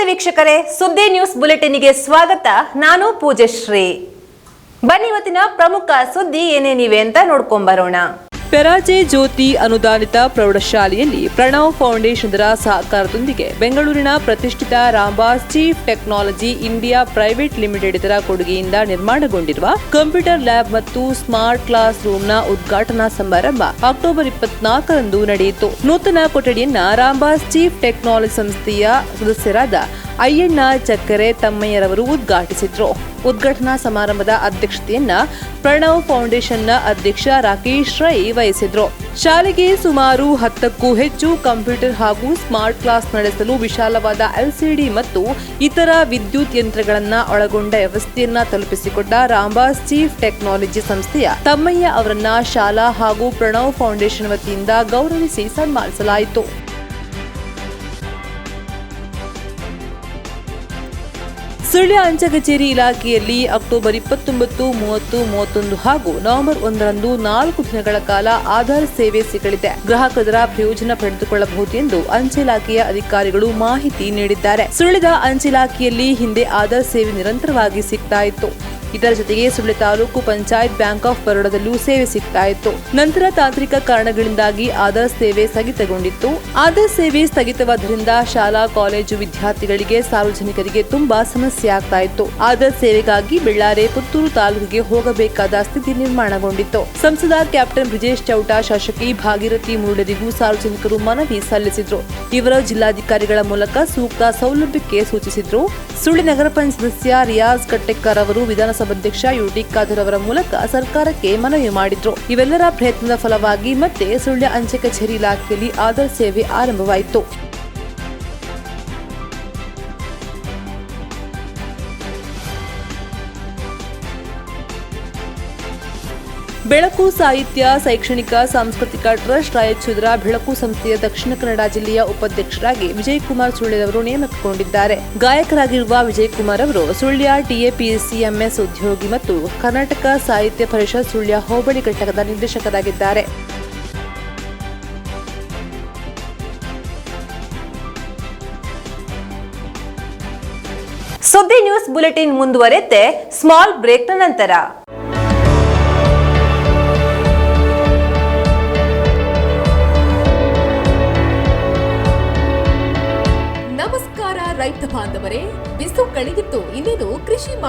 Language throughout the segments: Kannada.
ನಮಸ್ತೆ ವೀಕ್ಷಕರೇ, ಸುದ್ದಿ ನ್ಯೂಸ್ ಬುಲೆಟಿನ್ಗೆ ಸ್ವಾಗತ. ನಾನು ಪೂಜಶ್ರೀ. ಬನ್ನಿ ಇವತ್ತಿನ ಪ್ರಮುಖ ಸುದ್ದಿ ಏನೇನಿವೆ ಅಂತ ನೋಡ್ಕೊಂಬರೋಣ. ಪೆರಾಜೆ ಜ್ಯೋತಿ ಅನುದಾನಿತ ಪ್ರೌಢಶಾಲೆಯಲ್ಲಿ ಪ್ರಣವ್ ಫೌಂಡೇಶನ್ರ ಸಹಕಾರದೊಂದಿಗೆ ಬೆಂಗಳೂರಿನ ಪ್ರತಿಷ್ಠಿತ Rambus chip technology India private limited ಇದರ ಕೊಡುಗೆಯಿಂದ ನಿರ್ಮಾಣಗೊಂಡಿರುವ ಕಂಪ್ಯೂಟರ್ ಲ್ಯಾಬ್ ಮತ್ತು ಸ್ಮಾರ್ಟ್ ಕ್ಲಾಸ್ ರೂಮ್ನ ಉದ್ಘಾಟನಾ ಸಮಾರಂಭ ಅಕ್ಟೋಬರ್ ಇಪ್ಪತ್ನಾಲ್ಕರಂದು ನಡೆಯಿತು. ನೂತನ ಕೊಠಡಿಯನ್ನ ರಾಂಬಾಸ್ ಚೀಫ್ ಟೆಕ್ನಾಲಜಿ ಸಂಸ್ಥೆಯ ಸದಸ್ಯರಾದ ಅಯ್ಯಣ್ಣ ಚಕ್ಕರೆ ತಮ್ಮಯ್ಯರವರು ಉದ್ಘಾಟಿಸಿದ್ರು. ಉದ್ಘಾಟನಾ ಸಮಾರಂಭದ ಅಧ್ಯಕ್ಷತೆಯನ್ನ ಪ್ರಣವ್ ಫೌಂಡೇಶನ್ನ ಅಧ್ಯಕ್ಷ ರಾಕೇಶ್ ರೈ ವಹಿಸಿದ್ರು. ಶಾಲೆಗೆ ಸುಮಾರು ಹತ್ತಕ್ಕೂ ಹೆಚ್ಚು ಕಂಪ್ಯೂಟರ್ ಹಾಗೂ ಸ್ಮಾರ್ಟ್ ಕ್ಲಾಸ್ ನಡೆಸಲು ವಿಶಾಲವಾದ ಎಲ್ಸಿಡಿ ಮತ್ತು ಇತರ ವಿದ್ಯುತ್ ಯಂತ್ರಗಳನ್ನ ಒಳಗೊಂಡ ವ್ಯವಸ್ಥೆಯನ್ನ ತಲುಪಿಸಿಕೊಟ್ಟ ರಾಂಬಾಸ್ ಚೀಫ್ ಟೆಕ್ನಾಲಜಿ ಸಂಸ್ಥೆಯ ತಮ್ಮಯ್ಯ ಅವರನ್ನ ಶಾಲಾ ಹಾಗೂ ಪ್ರಣವ್ ಫೌಂಡೇಶನ್ ವತಿಯಿಂದ ಗೌರವಿಸಿ ಸನ್ಮಾನಿಸಲಾಯಿತು. ಸುಳ್ಯ ಅಂಚೆ ಕಚೇರಿ ಇಲಾಖೆಯಲ್ಲಿ ಅಕ್ಟೋಬರ್ ಇಪ್ಪತ್ತೊಂಬತ್ತು, ಮೂವತ್ತು, ಮೂವತ್ತೊಂದು ಹಾಗೂ ನವೆಂಬರ್ ಒಂದರಂದು ನಾಲ್ಕು ದಿನಗಳ ಕಾಲ ಆಧಾರ್ ಸೇವೆ ಸಿಗಲಿದೆ. ಗ್ರಾಹಕರ ಪ್ರಯೋಜನ ಪಡೆದುಕೊಳ್ಳಬಹುದು ಎಂದು ಅಂಚೆ ಇಲಾಖೆಯ ಅಧಿಕಾರಿಗಳು ಮಾಹಿತಿ ನೀಡಿದ್ದಾರೆ. ಸುಳ್ಯದ ಅಂಚೆ ಇಲಾಖೆಯಲ್ಲಿ ಹಿಂದೆ ಆಧಾರ್ ಸೇವೆ ನಿರಂತರವಾಗಿ ಸಿಗ್ತಾ ಇತ್ತು. ಇದರ ಜೊತೆಗೆ ಸುಳ್ಯ ತಾಲೂಕು ಪಂಚಾಯತ್ ಬ್ಯಾಂಕ್ ಆಫ್ ಬರೋಡದಲ್ಲೂ ಸೇವೆ ಸಿಗ್ತಾ ಇತ್ತು. ನಂತರ ತಾಂತ್ರಿಕ ಕಾರಣಗಳಿಂದಾಗಿ ಆಧಾರ್ ಸೇವೆ ಸ್ಥಗಿತಗೊಂಡಿತ್ತು. ಆಧಾರ್ ಸೇವೆ ಸ್ಥಗಿತವಾದ್ದರಿಂದ ಶಾಲಾ, ಕಾಲೇಜು ವಿದ್ಯಾರ್ಥಿಗಳಿಗೆ, ಸಾರ್ವಜನಿಕರಿಗೆ ತುಂಬಾ ಸಮಸ್ಯೆ ಆಗ್ತಾ ಇತ್ತು. ಆಧಾರ್ ಸೇವೆಗಾಗಿ ಬೆಳ್ಳಾರೆ, ಪುತ್ತೂರು ತಾಲೂಕಿಗೆ ಹೋಗಬೇಕಾದ ಸ್ಥಿತಿ ನಿರ್ಮಾಣಗೊಂಡಿತ್ತು. ಸಂಸದ ಕ್ಯಾಪ್ಟನ್ ಬ್ರಿಜೇಶ್ ಚೌಟ, ಶಾಸಕಿ ಭಾಗೀರಥಿ ಮುರುಳರಿಗೂ ಸಾರ್ವಜನಿಕರು ಮನವಿ ಸಲ್ಲಿಸಿದ್ರು. ಇವರ ಜಿಲ್ಲಾಧಿಕಾರಿಗಳ ಮೂಲಕ ಸೂಕ್ತ ಸೌಲಭ್ಯಕ್ಕೆ ಸೂಚಿಸಿದ್ರು. ಸುಳ್ಳಿ ನಗರ ಪಂಚಾಯತ್ ಸದಸ್ಯ ರಿಯಾಜ್ ಕಟ್ಟೆಕ್ಕರ್ ಅವರು ವಿಧಾನಸಭಾಧ್ಯಕ್ಷ ಯುಟಿ ಖಾದರ್ ಅವರ ಮೂಲಕ ಸರ್ಕಾರಕ್ಕೆ ಮನವಿ ಮಾಡಿದ್ರು. ಇವೆಲ್ಲರ ಪ್ರಯತ್ನದ ಫಲವಾಗಿ ಮತ್ತೆ ಸುಳ್ಯ ಅಂಚೆ ಕಚೇರಿ ಇಲಾಖೆಯಲ್ಲಿ ಆಧಾರ್ ಸೇವೆ ಆರಂಭವಾಯಿತು. ಬೆಳಕು ಸಾಹಿತ್ಯ, ಶೈಕ್ಷಣಿಕ, ಸಾಂಸ್ಕೃತಿಕ ಟ್ರಸ್ಟ್ ರಾಯಚೂರ ಬೆಳಕು ಸಂಸ್ಥೆಯ ದಕ್ಷಿಣ ಕನ್ನಡ ಜಿಲ್ಲೆಯ ಉಪಾಧ್ಯಕ್ಷರಾಗಿ ವಿಜಯಕುಮಾರ್ ಸುಳ್ಯದವರು ನೇಮಕಗೊಂಡಿದ್ದಾರೆ. ಗಾಯಕರಾಗಿರುವ ವಿಜಯಕುಮಾರ್ ಅವರು ಸುಳ್ಯ ಟಿಎಪಿಎಸ್ಸಿಎಂಎಸ್ ಉದ್ಯೋಗಿ ಮತ್ತು ಕರ್ನಾಟಕ ಸಾಹಿತ್ಯ ಪರಿಷತ್ ಸುಳ್ಯ ಹೋಬಳಿ ಘಟಕದ ನಿರ್ದೇಶಕರಾಗಿದ್ದಾರೆ. ಸುದ್ದಿ ನ್ಯೂಸ್ ಬುಲೆಟಿನ್ ಮುಂದುವರೆತೆ ಸ್ಮಾಲ್ ಬ್ರೇಕ್ನ ನಂತರ.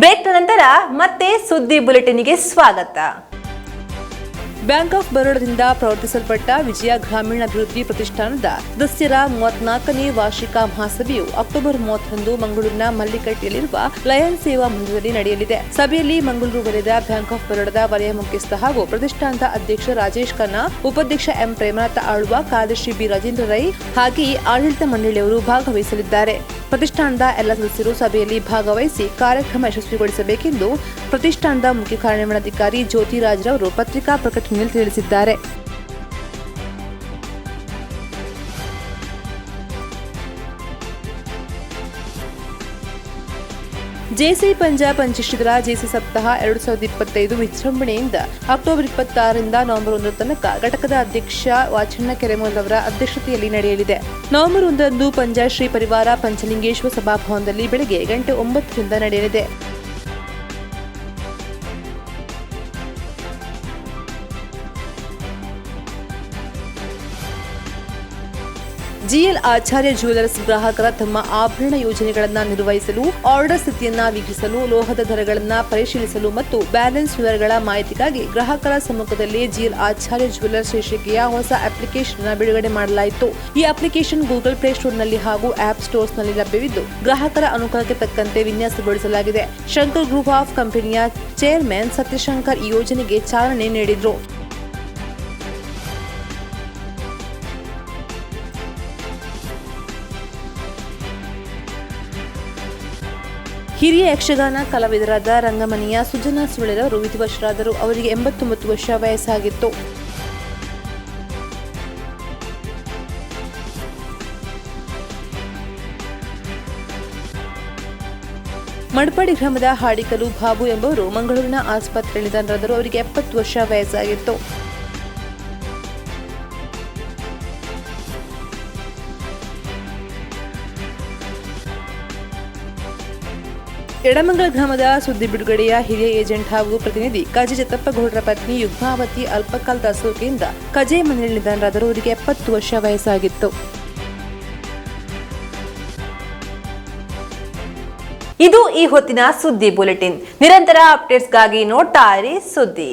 ಬ್ರೇಕ್ನ ನಂತರ ಮತ್ತೆ ಸುದ್ದಿ ಬುಲೆಟಿನ್ಗೆ ಸ್ವಾಗತ. ಬ್ಯಾಂಕ್ ಆಫ್ ಬರೋಡದಿಂದ ಪ್ರವರ್ತಿಸಲ್ಪಟ್ಟ ವಿಜಯ ಗ್ರಾಮೀಣ ಅಭಿವೃದ್ಧಿ ಪ್ರತಿಷ್ಠಾನದ ಸದಸ್ಯರ ಮೂವತ್ನಾಲ್ಕನೇ ವಾರ್ಷಿಕ ಮಹಾಸಭೆಯು ಅಕ್ಟೋಬರ್ ಮೂವತ್ತೊಂದು ಮಂಗಳೂರಿನ ಮಲ್ಲಿಕಟ್ಟೆಯಲ್ಲಿರುವ ಲಯನ್ ಸೇವಾ ಮಂದಿರದಲ್ಲಿ ನಡೆಯಲಿದೆ. ಸಭೆಯಲ್ಲಿ ಮಂಗಳೂರು ವಲಯದ ಬ್ಯಾಂಕ್ ಆಫ್ ಬರೋಡದ ವಲಯ ಮುಖ್ಯಸ್ಥ ಹಾಗೂ ಪ್ರತಿಷ್ಠಾನದ ಅಧ್ಯಕ್ಷ ರಾಜೇಶ್ ಖನ್ನಾ, ಉಪಾಧ್ಯಕ್ಷ ಎಂ ಪ್ರೇಮನಾಥ ಆಳ್ವ, ಕಾರ್ಯದರ್ಶಿ ಬಿ ರಾಜೇಂದ್ರ ರೈ ಹಾಗೆಯೇ ಆಡಳಿತ ಮಂಡಳಿಯವರು ಭಾಗವಹಿಸಲಿದ್ದಾರೆ. ಪ್ರತಿಷ್ಠಾನದ ಎಲ್ಲ ಸದಸ್ಯರು ಸಭೆಯಲ್ಲಿ ಭಾಗವಹಿಸಿ ಕಾರ್ಯಕ್ರಮ ಯಶಸ್ವಿಗೊಳಿಸಬೇಕೆಂದು ಪ್ರತಿಷ್ಠಾನದ ಮುಖ್ಯ ಕಾರ್ಯನಿರ್ವಹಣಾಧಿಕಾರಿ ಜ್ಯೋತಿರಾಜ್ರವರು ಪತ್ರಿಕಾ ಪ್ರಕಟಣೆಯಲ್ಲಿ ತಿಳಿಸಿದ್ದಾರೆ. ಜೆಸಿ ಪಂಜಾಬ್ ಪಂಚಶ್ರೀಧರ ಜೆಸಿ ಸಪ್ತಾಹ ಎರಡು ಸಾವಿರದ ಇಪ್ಪತ್ತೈದು ವಿಜೃಂಭಣೆಯಿಂದ ಅಕ್ಟೋಬರ್ ಇಪ್ಪತ್ತಾರರಿಂದ ನವೆಂಬರ್ ಒಂದರ ತನಕ ಘಟಕದ ಅಧ್ಯಕ್ಷ ವಾಚಣ್ಣ ಕೆರೆಮೋಲ್ ಅವರ ಅಧ್ಯಕ್ಷತೆಯಲ್ಲಿ ನಡೆಯಲಿದೆ. ನವೆಂಬರ್ ಒಂದರಂದು ಪಂಜಾಬ್ ಶ್ರೀ ಪರಿವಾರ ಪಂಚಲಿಂಗೇಶ್ವರ ಸಭಾಭವನದಲ್ಲಿ ಬೆಳಗ್ಗೆ ಗಂಟೆ ಒಂಬತ್ತರಿಂದ ನಡೆಯಲಿದೆ. ಜಿಎಲ್ ಆಚಾರ್ಯ ಜ್ಯುವೆಲರ್ಸ್ ಗ್ರಾಹಕರ ತಮ್ಮ ಆಭರಣ ಯೋಜನೆಗಳನ್ನು ನಿರ್ವಹಿಸಲು, ಆರ್ಡರ್ ಸ್ಥಿತಿಯನ್ನು ವೀಕ್ಷಿಸಲು, ಲೋಹದ ದರಗಳನ್ನು ಪರಿಶೀಲಿಸಲು ಮತ್ತು ಬ್ಯಾಲೆನ್ಸ್ ವಿವರಗಳ ಮಾಹಿತಿಗಾಗಿ ಗ್ರಾಹಕರ ಸಮ್ಮುಖದಲ್ಲಿ ಜಿಎಲ್ ಆಚಾರ್ಯ ಜ್ಯುವೆಲರ್ಸ್ ಶೀರ್ಷಿಕೆಯ ಹೊಸ ಅಪ್ಲಿಕೇಶನ್ ಬಿಡುಗಡೆ ಮಾಡಲಾಯಿತು. ಈ ಅಪ್ಲಿಕೇಶನ್ ಗೂಗಲ್ ಪ್ಲೇ ಸ್ಟೋರ್ನಲ್ಲಿ ಹಾಗೂ ಆಪ್ ಸ್ಟೋರ್ಸ್ನಲ್ಲಿ ಲಭ್ಯವಿದ್ದು, ಗ್ರಾಹಕರ ಅನುಕೂಲಕ್ಕೆ ತಕ್ಕಂತೆ ವಿನ್ಯಾಸಗೊಳಿಸಲಾಗಿದೆ. ಶಂಕರ್ ಗ್ರೂಪ್ ಆಫ್ ಕಂಪನಿಯ ಚೇರ್ಮನ್ ಸತ್ಯಶಂಕರ್ ಈ ಯೋಜನೆಗೆ ಚಾಲನೆ ನೀಡಿದ್ರು. ಹಿರಿಯ ಯಕ್ಷಗಾನ ಕಲಾವಿದರಾದ ರಂಗಮನೆಯ ಸುಜನಾ ಸುಳೆರವರು ವಿಧಿವಶರಾದರು. ಅವರಿಗೆ ಎಂಬತ್ತೊಂಬತ್ತು ವರ್ಷ ವಯಸ್ಸಾಗಿತ್ತು. ಮಡ್ಪಾಡಿ ಗ್ರಾಮದ ಹಾಡಿಕಲು ಬಾಬು ಎಂಬವರು ಮಂಗಳೂರಿನ ಆಸ್ಪತ್ರೆಯಲ್ಲಿ ನಿಧನರಾದರು ಅವರಿಗೆ ಎಪ್ಪತ್ತು ವರ್ಷ ವಯಸ್ಸಾಗಿತ್ತು. ಎಡಮಂಗಲ ಗ್ರಾಮದ ಸುದ್ದಿ ಬಿಡುಗಡೆಯ ಹಿರಿಯ ಏಜೆಂಟ್ ಹಾಗೂ ಪ್ರತಿನಿಧಿ ಕಜೆ ಜತಪ್ಪಗೌಡರ ಪತ್ನಿ ಯುಗ್ಮಾವತಿ ಅಲ್ಪಕಾಲದ ದಾಸೋಕೆಯಿಂದ ಕಜೆ ಮನೆಯಲ್ಲಿ ನಿಧನರಾದರು. ಅವರಿಗೆ ಎಪ್ಪತ್ತು ವರ್ಷ ವಯಸ್ಸಾಗಿತ್ತು. ಇದು ಈ ಹೊತ್ತಿನ ಸುದ್ದಿ ಬುಲೆಟಿನ್. ನಿರಂತರ ಅಪ್ಡೇಟ್ಸ್ಗಾಗಿ ನೋಡ್ತಾ ಇರಿ ಸುದ್ದಿ.